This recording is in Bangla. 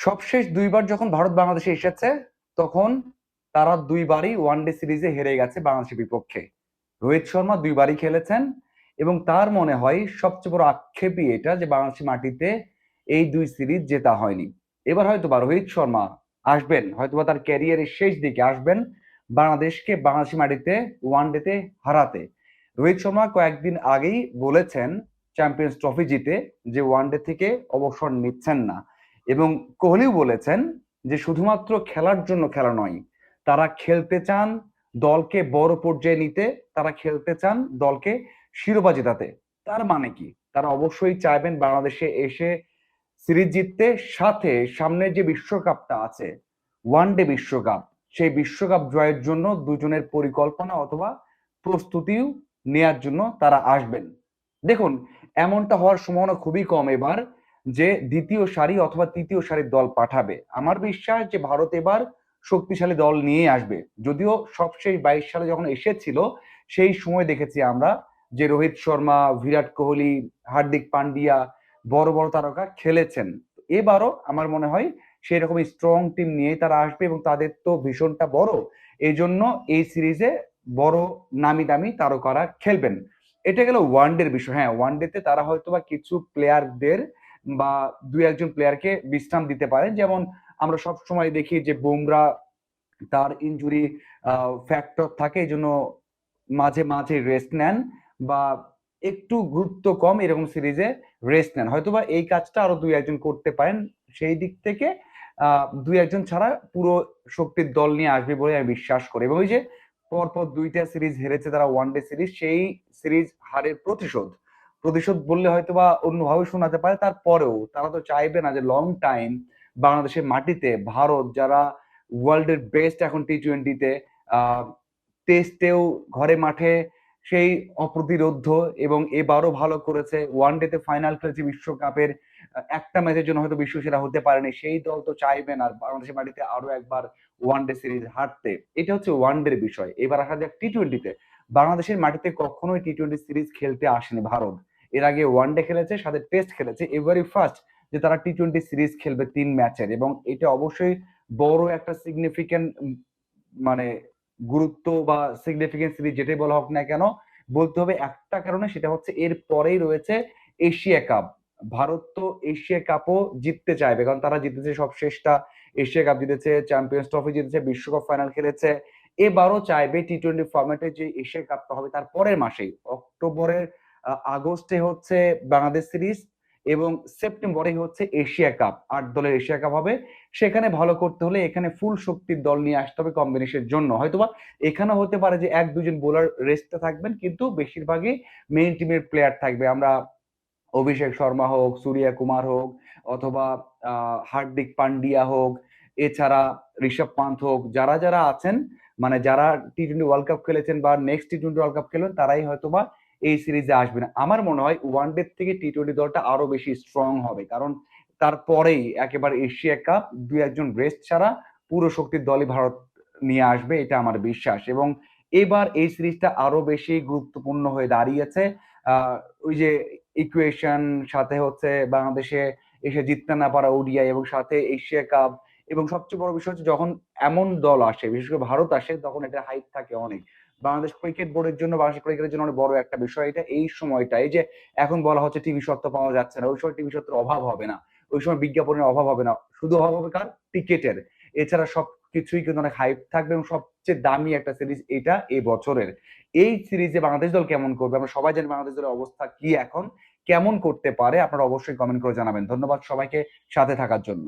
সবশেষ দুইবার যখন ভারত বাংলাদেশে এসেছে, তখন তারা দুইবারই ওয়ানডে সিরিজে হেরে গেছে বাংলাদেশের বিপক্ষে। রোহিত শর্মা দুইবারই খেলেছেন এবং তার মনে হয় সবচেয়ে বড় আক্ষেপই এটা যে বাংলাদেশের মাটিতে এই দুই সিরিজ জেতা হয়নি। এবার হয়তো বা রোহিত শর্মা আসবেন, হয়তোবা তার ক্যারিয়ারের শেষ দিকে আসবেন বাংলাদেশকে বাংলাদেশি মাটিতে ওয়ানডেতে হারাতে। রোহিত শর্মা কয়েকদিন আগেই বলেছেন চ্যাম্পিয়ন্স ট্রফি জিতে যে ওয়ানডে থেকে অবসর নিচ্ছেন না। এবং কোহলিও বলেছেন যে শুধুমাত্র খেলার জন্য খেলা নয়, তারা খেলতে চান দলকে বড় পর্যায়ে নিতে, তারা খেলতে চান দলকে শিরোপা জেতাতে। তার মানে কি? তারা অবশ্যই চাইবেন বাংলাদেশে এসে সিরিজ জিততে, সাথে সামনে যে বিশ্বকাপটা আছে, ওয়ান ডে বিশ্বকাপ, সেই বিশ্বকাপ জয়ের জন্য দুজনের পরিকল্পনা অথবা প্রস্তুতিও নেয়ার জন্য তারা আসবেন। দেখুন, এমনটা হওয়ার সম্ভাবনা খুবই কম এবার। যে দ্বিতীয় সারি অথবা তৃতীয় সারির দল পাঠাবে। আমার বিশ্বাস যে ভারত এবার শক্তিশালী দল নিয়ে আসবে। যদিও সবশেষ বাইশ সালে যখন এসেছিল, সেই সময় দেখেছি আমরা যে রোহিত শর্মা, বিরাট কোহলি, হার্দিক পান্ডিয়া বড় বড় তারকা খেলেছেন। এবারও আমার মনে হয় সেই রকম স্ট্রং টিম নিয়ে তারা আসবে এবং তাদের তো ভীষণটা বড়। এই জন্য এই সিরিজে বড় নামি দামি তারকারা খেলবেন। এটা গেল ওয়ানডের বিষয়। হ্যাঁ ওয়ানডেতে তারা হয়তো বা কিছু প্লেয়ারদের বা দুই একজন প্লেয়ারকে বিশ্রাম দিতে পারেন যেমন আমরা সব সময় দেখি যে বুমরা তার ইনজুরি ফ্যাক্টর থাকে, এই জন্য মাঝে মাঝে রেস্ট নেন বা একটু গুরুত্ব কম এরকম সিরিজে রেস্ট নেন। হয়তোবা এই কাজটা আরও দুই একজন করতে পারেন। সেই দিক থেকে দুই একজন ছাড়া পুরো শক্তির দল নিয়ে আসবে বলে আমি বিশ্বাস করি। এবং ওই যে পরপর দুইটা সিরিজ হেরেছে তারা ওয়ান ডে সিরিজ সেই সিরিজ হারের প্রতিশোধ প্রতিশোধ বললে হয়তো বা অন্যভাবে শোনাতে পারে। তারপরেও তারা তো চাইবে না যে লং টাইম বাংলাদেশের মাটিতে ভারত যারা ওয়ার্ল্ডের বেস্ট এখন টি টোয়েন্টিতে টেস্টেও ঘরে মাঠে সেই অপ্রতিরোধ এবং এবারও ভালো করেছে। ওয়ান ডেতে ফাইনাল খেলেছে বিশ্বকাপের, একটা ম্যাচের জন্য হয়তো বিশ্বসেরা হতে পারেনি। সেই দল তো চাইবে না বাংলাদেশের মাটিতে আরও একবার ওয়ান ডে সিরিজ হারতে। এটা হচ্ছে ওয়ান ডের বিষয়। এবার আসা যাক টি টোয়েন্টিতে বাংলাদেশের মাটিতে কখনোই টি টোয়েন্টি সিরিজ খেলতে আসেনি ভারত। এর আগে ওয়ান ডে খেলেছে, সাথে টেস্ট খেলেছে এবারই ফার্স্ট যে তারা টি টোয়েন্টি সিরিজ খেলবে তিন ম্যাচের এবং এটা অবশ্যই বড় একটা সিগনিফিকেন্ট মানে গুরুত্ব বা সিগনিফিকেন্ট সিরিজ যেটাই বলা হোক না কেন, বলতে হবে একটা কারণে সেটা হচ্ছে এর পরেই রয়েছে এশিয়া কাপ। ভারত তো এশিয়া কাপও জিততে চাইবে, কারণ তারা জিতেছে সব শেষটা। এশিয়া কাপ জিতেছে চ্যাম্পিয়ন্স ট্রফি জিতেছে, বিশ্বকাপ ফাইনাল খেলেছে। এবারও চাইবে টি টোয়েন্টি ফর্মেটে যে এশিয়া কাপটা হবে তার পরের মাসেই, অক্টোবরের আগস্টে হচ্ছে বাংলাদেশ সিরিজ এবং সেপ্টেম্বরে হচ্ছে এশিয়া কাপ, আট দলের এশিয়া কাপ হবে। সেখানে ভালো করতে হলে এখানে ফুল শক্তির দল নিয়ে আসতে হবে কম্বিনেশনের জন্য। হয়তোবা এখানে হতে পারে যে এক দুজন বোলার রেস্টে থাকবেন, কিন্তু বেশিরভাগই মেইন টিমের প্লেয়ার থাকবে। আমরা অভিষেক শর্মা হোক, সূর্যা কুমার হোক, অথবা হার্দিক পান্ডিয়া হোক, এছাড়া ঋষভ পান্থ হোক, যারা যারা আছেন মানে যারা টি টোয়েন্টি ওয়ার্ল্ড কাপ খেলেছেন বা next T twenty world cup খেলবেন তারাই হয়তোবা এই সিরিজে আসবে না। আমার মনে হয় ওয়ান ডে থেকে টি টোয়েন্টি দলটা আরও বেশি স্ট্রং হবে। কারণ তারপরেই একেবারে এশিয়া কাপ, দুই একজন রেস্ট ছাড়া পুরো শক্তির দলই ভারত নিয়ে আসবে, এটা আমার বিশ্বাস। এবং এবার এই সিরিজটা আরও বেশি গুরুত্বপূর্ণ হয়ে দাঁড়িয়েছে। ওই যে ইকুয়েশন সাথে হচ্ছে বাংলাদেশে এসে জিততে না পারা ওডিআই এবং সাথে এশিয়া কাপ। এবং সবচেয়ে বড় বিষয় হচ্ছে যখন এমন দল আসে, বিশেষ করে ভারত আসে, তখন এটা হাইট থাকে অনেক। বাংলাদেশ ক্রিকেট বোর্ডের জন্য, বাংলাদেশ ক্রিকেটের জন্য অনেক বড় একটা বিষয় এটা। এই সময়টা এই যে এখন বলা হচ্ছে টিভি সত্ত্ব পাওয়া যাচ্ছে না, ওই সময় টিভি সত্ত্বের অভাব হবে না। ওই সময় বিজ্ঞাপনের অভাব হবে না। শুধু অভাব হবে কার? টিকেটের এছাড়া সব কিছুই কিন্তু অনেক হাইপ থাকবে এবং সবচেয়ে দামি একটা সিরিজ এটা এই বছরের। এই সিরিজে বাংলাদেশ দল কেমন করবে? আমরা সবাই জানি বাংলাদেশ দলের অবস্থা কি এখন, কেমন করতে পারে? আপনারা অবশ্যই কমেন্ট করে জানাবেন। ধন্যবাদ সবাইকে সাথে থাকার জন্য।